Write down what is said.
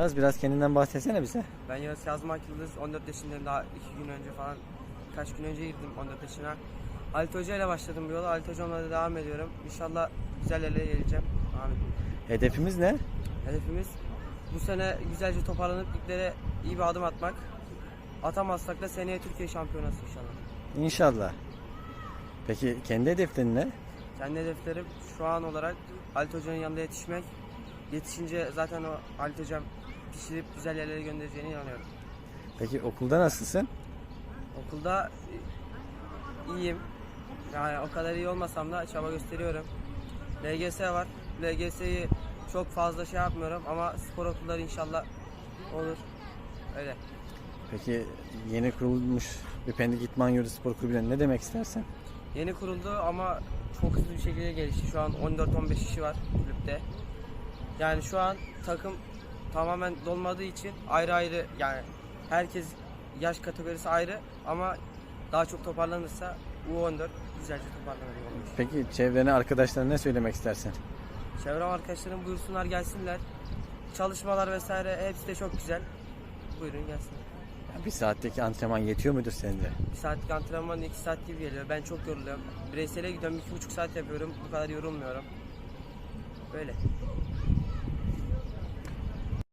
Yağız biraz kendinden bahsetsene bize. Ben Yağız Yazmak Yıldız 14 yaşındayım daha 2 gün önce falan kaç gün önce girdim 14 yaşına. Halit Hoca ile başladım bu yola. Halit Hocamla da devam ediyorum. İnşallah güzel yerlere geleceğim. Amin. Hedefimiz ne? Hedefimiz bu sene güzelce toparlanıp liglere iyi bir adım atmak. Atamazsak da seneye Türkiye şampiyonası inşallah. İnşallah. Peki kendi hedeflerin ne? Kendi hedeflerim şu an olarak Halit Hoca'nın yanında yetişmek. Yetişince zaten o Halit Hocam pişirip güzel yerlere göndereceğine inanıyorum. Peki okulda nasılsın? Okulda e, iyiyim. Yani o kadar iyi olmasam da çaba gösteriyorum. LGS var. LGS'yi çok fazla şey yapmıyorum ama spor okulları inşallah olur. Öyle. Peki yeni kurulmuş bir Pendik İtman Yurdu Spor Kulübü'ne ne demek istersen? Yeni kuruldu ama çok hızlı bir şekilde gelişti. Şu an 14-15 kişi var kulüpte. Yani şu an takım tamamen dolmadığı için ayrı ayrı yani herkes yaş kategorisi ayrı ama daha çok toparlanırsa U14 güzelce toparlanır. Peki çevrene, arkadaşlarına ne söylemek istersin? Çevrem arkadaşlarım buyursunlar gelsinler. Çalışmalar vesaire hepsi de çok güzel. Buyurun gelsinler. Bir saatteki antrenman yetiyor mudur sence? Bir saatlik antrenman iki saat gibi geliyor. Ben çok yoruluyorum. Bireysele gidiyorum iki buçuk saat yapıyorum. Bu kadar yorulmuyorum. Böyle.